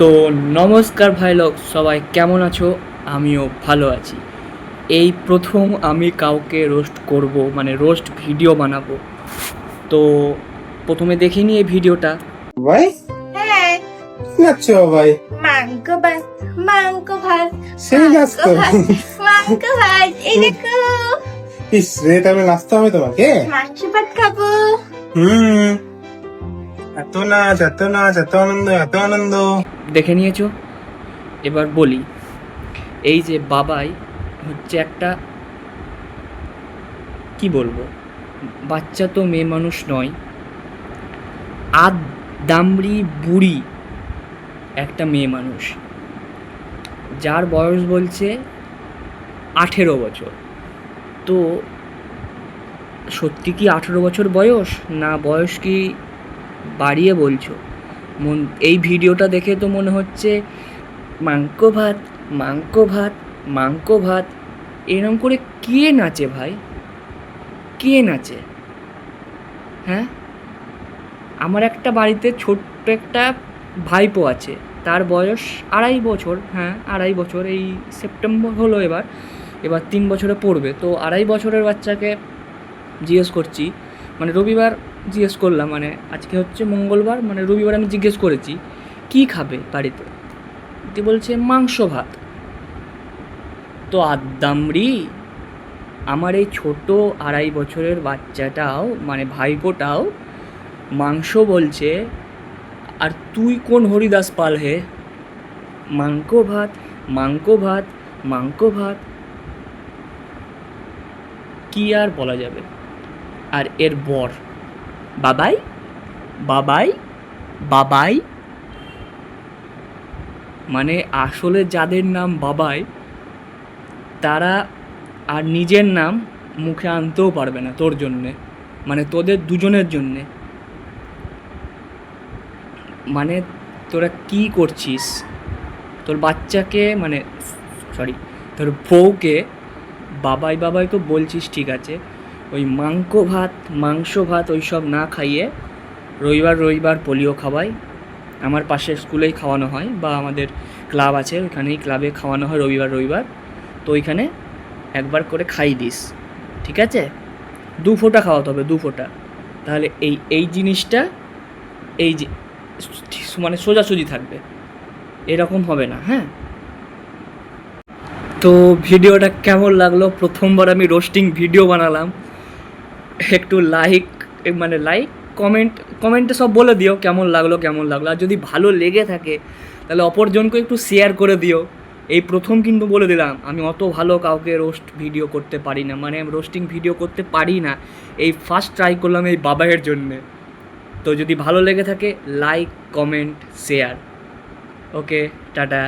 তো নমস্কার ভাই লোক সবাই কেমন আছো? আমিও ভালো আছি। এই প্রথম আমি কাউকে রোস্ট করব মানে রোস্ট ভিডিও বানাবো। তো প্রথমে দেখিনি এই ভিডিওটা ভাই? হ্যাঁ। কি নাচছো ভাই? মাংস ভাত মাংস ভাত সেই নাচ তো মাংস ভাত এই দেখো। ইস রে তাহলে নাচতে হবে তোমাকে? মাংস ভাত খাব। হুম। এত নাচ এত নাচ এত আনন্দ এত আনন্দ দেখে নিয়েছো? এবার বলি, এই যে বাবাই হচ্ছে একটা, কি বলব, বাচ্চা তো মেয়ে মানুষ নয় আদ দামড়ি বুড়ি একটা মেয়ে মানুষ, যার বয়স বলছে আঠেরো বছর। তো সত্যি কি আঠেরো বছর বয়স? না, বয়স কি বাড়িয়ে বলছো। মন, এই ভিডিওটা দেখে তো মনে হচ্ছে মাংক ভাত মাংক ভাত মাংক ভাত। এরম করে কে নাচে ভাই? কে নাচে? হ্যাঁ? আমার একটা বাড়িতে ছোট্ট একটা ভাইপো আছে। তার বয়স আড়াই বছর হ্যাঁ আড়াই বছর। এই সেপ্টেম্বর হলো এবার এবার তিন বছরে পড়বে। তো আড়াই বছরের বাচ্চাকে জিজ্ঞেস করছি মানে রবিবার জিজ্ঞেস করলাম মানে আজকে হচ্ছে মঙ্গলবার মানে রবিবার আমি জিজ্ঞেস করেছি, কি খাবে বাড়িতে? দিয়ে বলছে, মাংস ভাত। তো আদ্দামরি, আমার এই ছোট আড়াই বছরের বাচ্চাটাও মানে ভাইপোটাও মাংস বলছে, আর তুই কোন হরিদাস পাল হে? মাংক ভাত মাংক ভাত মাংক ভাত। কি আর বলা যাবে? আর এর বর বাবাই বাবাই বাবাই। মানে আসলে যাদের নাম বাবাই, তারা আর নিজের নাম মুখে আনতেও পারবে না তোর জন্যে মানে তোদের দুজনের জন্যে। মানে তোরা কি করছিস? তোর বাচ্চাকে মানে সরি তোর বউকে বাবাই বাবাই তো বলছিস ঠিক আছে ওই মাংস ভাত মাংস ভাত ওই সব না খাইয়ে রবিবার রবিবার পোলিও খাওয়াই। আমার পাশের স্কুলেই খাওয়ানো হয় বা আমাদের ক্লাব আছে, ওইখানেই ক্লাবে খাওয়ানো হয় রবিবার রবিবার। তো ওইখানে একবার করে খাই দিস, ঠিক আছে? দু ফোঁটা খাওয়াতে হবে, দু ফোঁটা। তাহলে এই এই জিনিসটা এই যে মানে সোজাসুজি থাকবে। এরকম হবে না হ্যাঁ? তো ভিডিওটা কেমন লাগল? প্রথমবার আমি রোস্টিং ভিডিও বানালাম। একটু লাইক মানে লাইক কমেন্ট কমেন্টে সব বলে দিও কেমন লাগল কেমন লাগল। আর যদি ভালো লেগে থাকে, তাহলে অপরজনকে একটু শেয়ার করে দিও। এই প্রথম কিন্তু বলে দিলাম, আমি অত ভালো কাউকে রোস্ট ভিডিও করতে পারি না মানে আমি রোস্টিং ভিডিও করতে পারি না। এই ফার্স্ট ট্রাই করলাম এই বাবাইয়ের জন্যে। তো যদি ভালো লেগে থাকে like comment share okay tata.